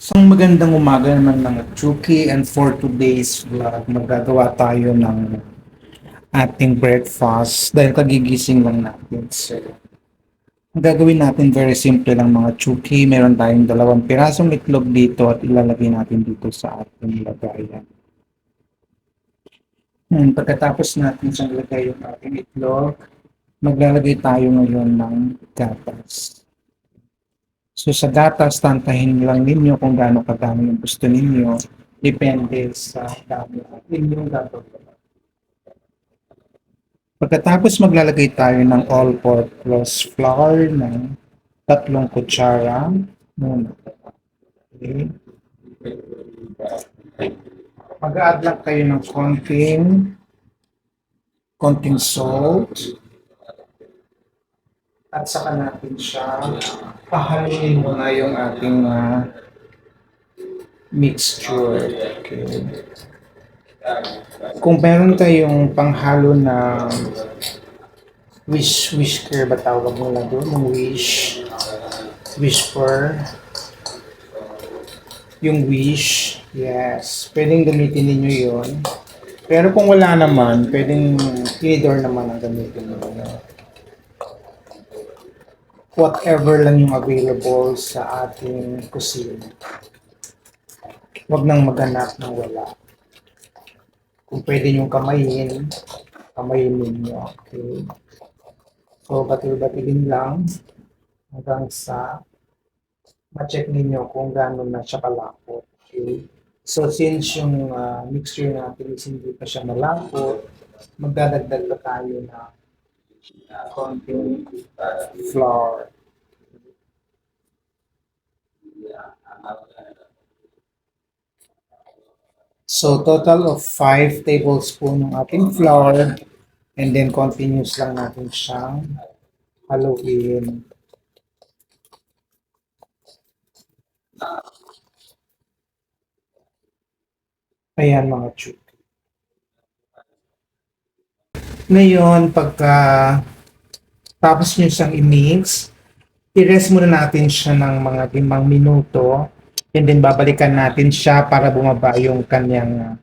Isang magandang umaga naman mga Chuki and for today's vlog, magagawa tayo ng ating breakfast dahil kagigising lang natin. So, ang gagawin natin very simple lang mga Chuki. Meron tayong dalawang pirasong itlog dito at ilalagay natin dito sa ating lagayan. And pagkatapos natin siyang lagay yung ating itlog, maglalagay tayo ngayon ng gatas. So sa gatas, tantahin lang ninyo kung gaano kadami yung gusto ninyo. Depende sa dami at inyong gagawin. Pagkatapos maglalagay tayo ng all-purpose flour ng tatlong kutsara muna. Okay. Mag-add lang kayo ng konting konting salt at saka natin siya pahaluin muna yung ating ah, mixture. Okay. Kung meron tayong panghalo na wish whisker ba tawag nila doon? Yung wish whisper yung wish yes pwedeng gamitin ninyo yon pero kung wala naman pwedeng tinidor naman ang gamitin ninyo whatever lang yung available sa ating kusina. Huwag nang maghanap ng wala. Kung pwede nyo kamayin, kamayin ninyo. Okay. So, batil-batilin lang hanggang sa ma-check ninyo kung gaano na siya kalapot. Okay. So, since yung ah, mixture natin is hindi pa siya malapot, magdadagdag na tayo konting flour. So total of 5 tablespoon ng ating flour and then continuous lang natin siyang haluin. Ayan mga chuk. Ngayon, pagka tapos nyo siyang i-mix, i-rest muna natin siya ng mga limang minuto and then babalikan natin siya para bumaba yung kanyang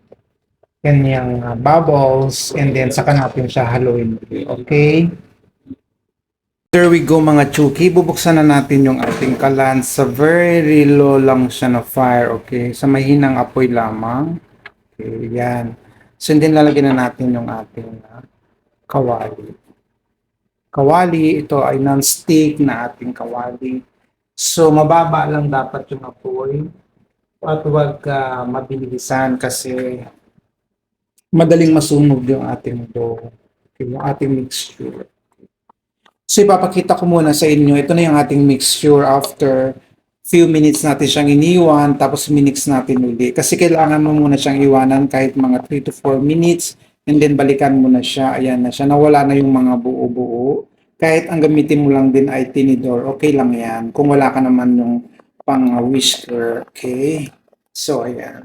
kanyang uh, bubbles and then saka natin siya haluin. Okay? There we go mga chuki. Bubuksan na natin yung ating kalan sa very low lang siya na fire. Okay? Sa mahinang apoy lamang. Okay, yan. So, and then lalagyan na natin yung ating uh, kawali. Kawali, ito ay non-stick na ating kawali. So, mababa lang dapat yung apoy. At huwag ka mabilisan kasi madaling masunog yung ating dough. Yung ating mixture. So, ipapakita ko muna sa inyo. Ito na yung ating mixture after few minutes natin siyang iniwan tapos minix natin uli. Kasi kailangan mo muna siyang iwanan kahit mga 3 to 4 minutes and then balikan mo na siya. Ayan na siya. Nawala na yung mga buo-buo. Kahit ang gamitin mo lang din ay tinidor, okay lang yan. Kung wala ka naman yung pang whisker. Okay? So, ayan.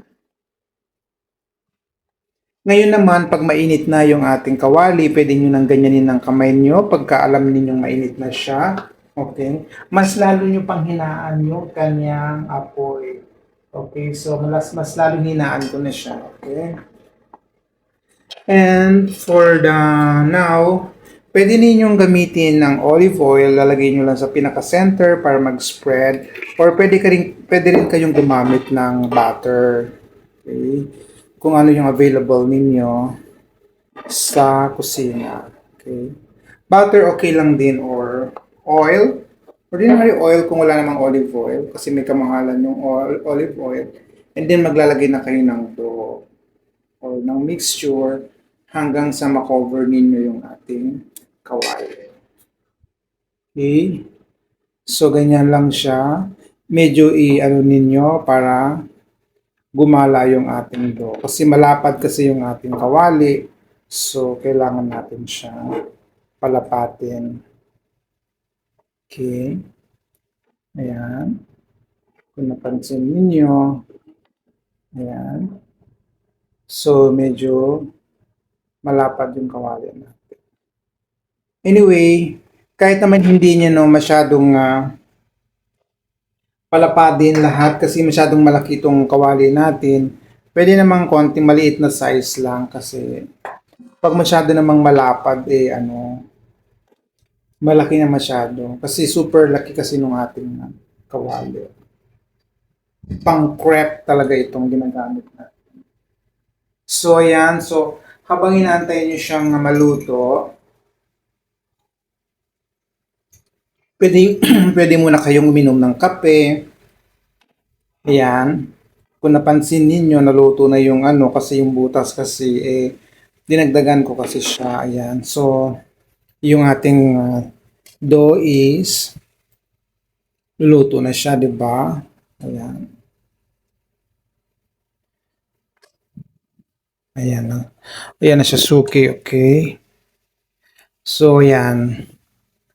Ngayon naman, pag mainit na yung ating kawali, pwede nyo nang ganyanin ng kamay nyo pagka alam ninyong mainit na siya. Okay? Mas lalo nyo pang hinaan yung kanyang apoy. Okay? So, mas, mas lalo hinaan ko na siya. Okay? And for the now, pwede ninyong gamitin ng olive oil, lalagay nyo lang sa pinaka-center para mag-spread. Or pwede, ka rin, pwede rin kayong gumamit ng butter. Okay? Kung ano yung available ninyo sa kusina. Okay? Butter okay lang din or oil. Ordinary oil kung wala namang olive oil kasi may kamahalan yung oil, olive oil. And then maglalagay na kayo ng dough or ng mixture hanggang sa makover ninyo yung ating kawali. Okay? So, ganyan lang siya. Medyo i-ano ninyo para gumala yung ating dough. Kasi malapad kasi yung ating kawali. So, kailangan natin siya palapatin. Okay. Ayan. Kung napansin ninyo. Ayan. So, medyo malapad yung kawali natin. Anyway, kahit naman hindi niya no masyadong ah, palapadin lahat kasi masyadong malaki itong kawali natin. Pwede namang konting maliit na size lang kasi pag masyado namang malapad eh ano malaki na masyado kasi super laki kasi nung ating uh, kawali. Pang crepe talaga itong ginagamit natin. So ayan, so habang inaantay niyo siyang maluto, pwede, pwede muna kayong uminom ng kape. Ayan. Kung napansin ninyo, naluto na yung ano, kasi yung butas kasi, eh, dinagdagan ko kasi siya. Ayan. So, yung ating uh, dough is, luluto na siya, di ba? Ayan. Ayan na. Ayan na siya suki, okay? So, ayan.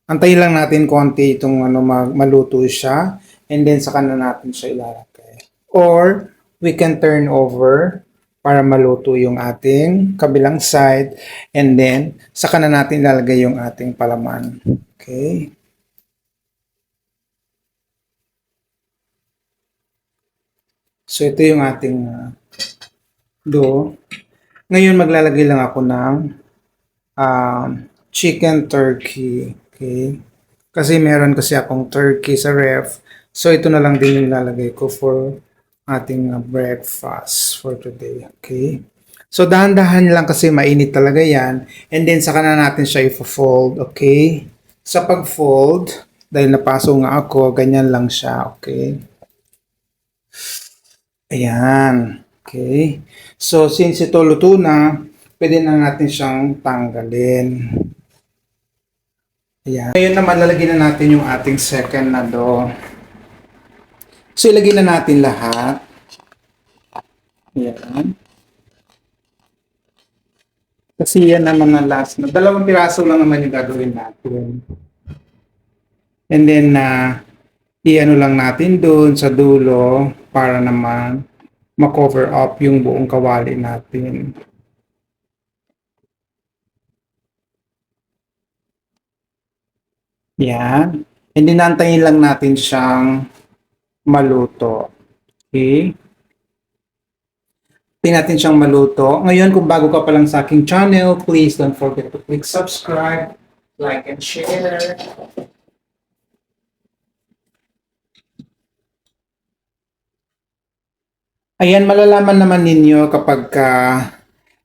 Antayin lang natin konti itong ano, maluto siya and then saka na natin siya ilalagay. Or we can turn over para maluto yung ating kabilang side and then saka na natin ilalagay yung ating palaman. Okay? So ito yung ating uh, dough. Ngayon maglalagay lang ako ng um, chicken turkey. Okay? Kasi meron kasi akong turkey sa ref. So ito na lang din yung lalagay ko for ating uh, breakfast for today. Okay? So dahan-dahan lang kasi mainit talaga yan. And then saka na natin siya i-fold. Okay? Sa pag-fold, dahil napaso nga ako, ganyan lang siya. Okay? Ayan. Okay? So since ito luto na, pwede na natin siyang tanggalin. Ayan. Ngayon naman, lalagyan na natin yung ating second na dough. So, ilagay na natin lahat. Ayan. Kasi yan naman ang last na. Dalawang piraso lang naman yung gagawin natin. And then, na i-ano lang natin doon sa dulo para naman ma-cover up yung buong kawali natin. Yan. And then, nantayin lang natin siyang maluto. Okay? Tingnan natin siyang maluto. Ngayon, kung bago ka pa lang sa aking channel, please don't forget to click subscribe, like, and share. Ayan, malalaman naman ninyo kapag ka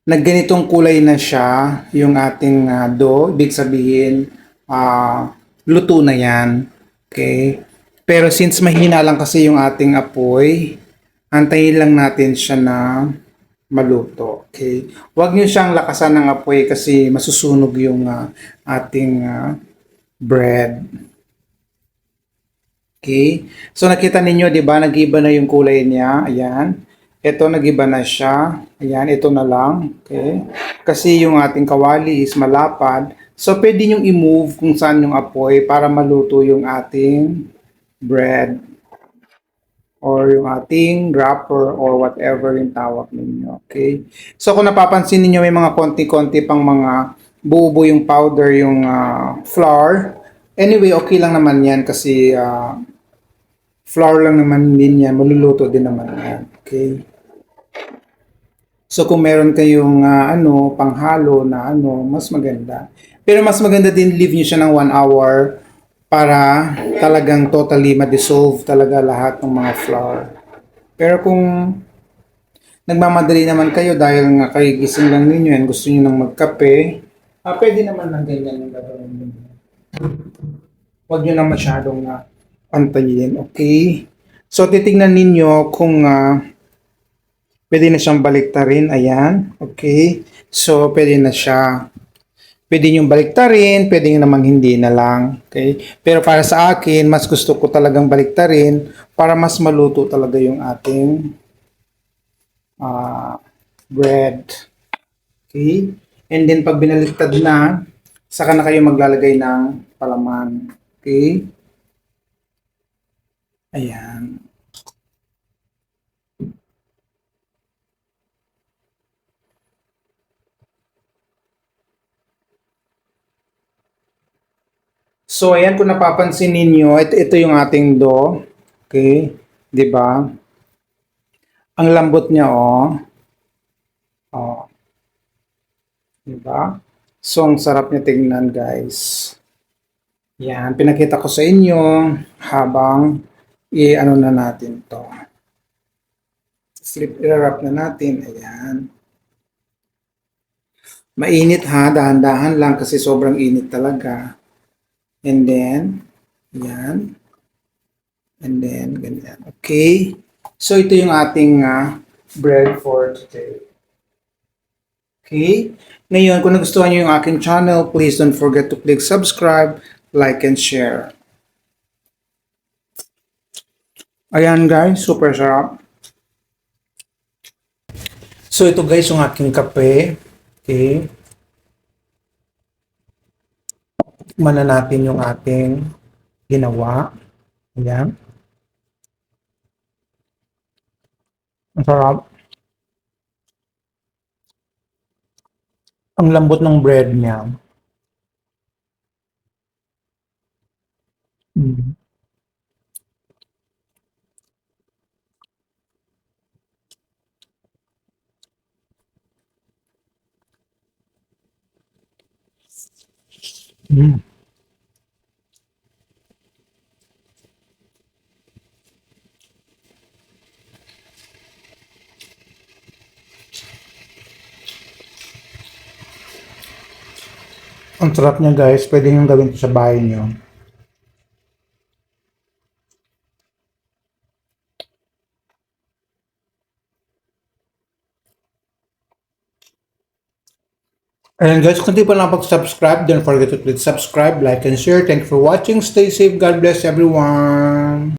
nagganitong kulay na siya, yung ating uh, dough, ibig sabihin, ah, luto na yan. Okay? Pero since mahina lang kasi yung ating apoy, antayin lang natin siya na maluto. Okay? Huwag niyo siyang lakasan ng apoy kasi masusunog yung ah, ating ah, bread. Okay? So nakita ninyo, 'di ba, nag-iba na yung kulay niya. Ayan. Ito nag-iba na siya. Ayan, ito na lang. Okay? Kasi yung ating kawali is malapad. So pwede niyo i-move kung saan yung apoy para maluto yung ating bread or yung ating wrapper or whatever yung tawag ninyo. Okay? So kung napapansin niyo may mga konti-konti pang mga buo yung powder, yung ah, flour. Anyway, okay lang naman yan kasi ah, flour lang naman din yan. Maluluto din naman yan. Okay? So kung meron kayong ah, ano, panghalo na ano, mas maganda. Pero mas maganda din leave nyo siya ng 1 hour para talagang totally ma-dissolve talaga lahat ng mga flour. Pero kung nagmamadali naman kayo dahil nga kayo gising lang ninyo and gusto niyo nang magkape, ah, pwede naman ng ganyan yung gagawin ninyo. Huwag nyo na masyadong na antayin, okay? So, titignan ninyo kung ah, pwede na siyang baliktarin. Ayan, okay? So, pwede na siya. Pwede nyo baliktarin, pwede nyo namang hindi na lang. Okay? Pero para sa akin, mas gusto ko talagang baliktarin para mas maluto talaga yung ating ah, bread. Okay? And then pag binaliktad na, saka na kayo maglalagay ng palaman. Okay? Ayan. So, ayan, kung napapansin ninyo, ito, ito yung ating dough. Okay? 'Di ba? Ang lambot niya oh. Oh. 'Di ba? So ang sarap niya tingnan, guys. Yan, pinakita ko sa inyo habang i-ano na natin 'to. Flip i-wrap na natin. Ayan. Mainit ha, dahan-dahan lang kasi sobrang init talaga. And then, yan. And then, ganyan. Okay. So, ito yung ating ah, bread for today. Okay. Ngayon, kung nagustuhan nyo yung aking channel, please don't forget to click subscribe, like, and share. Ayan guys, super sarap. So, ito guys yung aking kape. Okay. Tikman na natin yung ating ginawa. Ayan. Ang sarap. Ang lambot ng bread niya. Mm. Mm. Ang sarap niya guys, pwede nyo gawin sa bahay nyo. Ayan guys, kung di pa nakapag-subscribe, don't forget to click subscribe, like, and share. Thank you for watching. Stay safe. God bless everyone.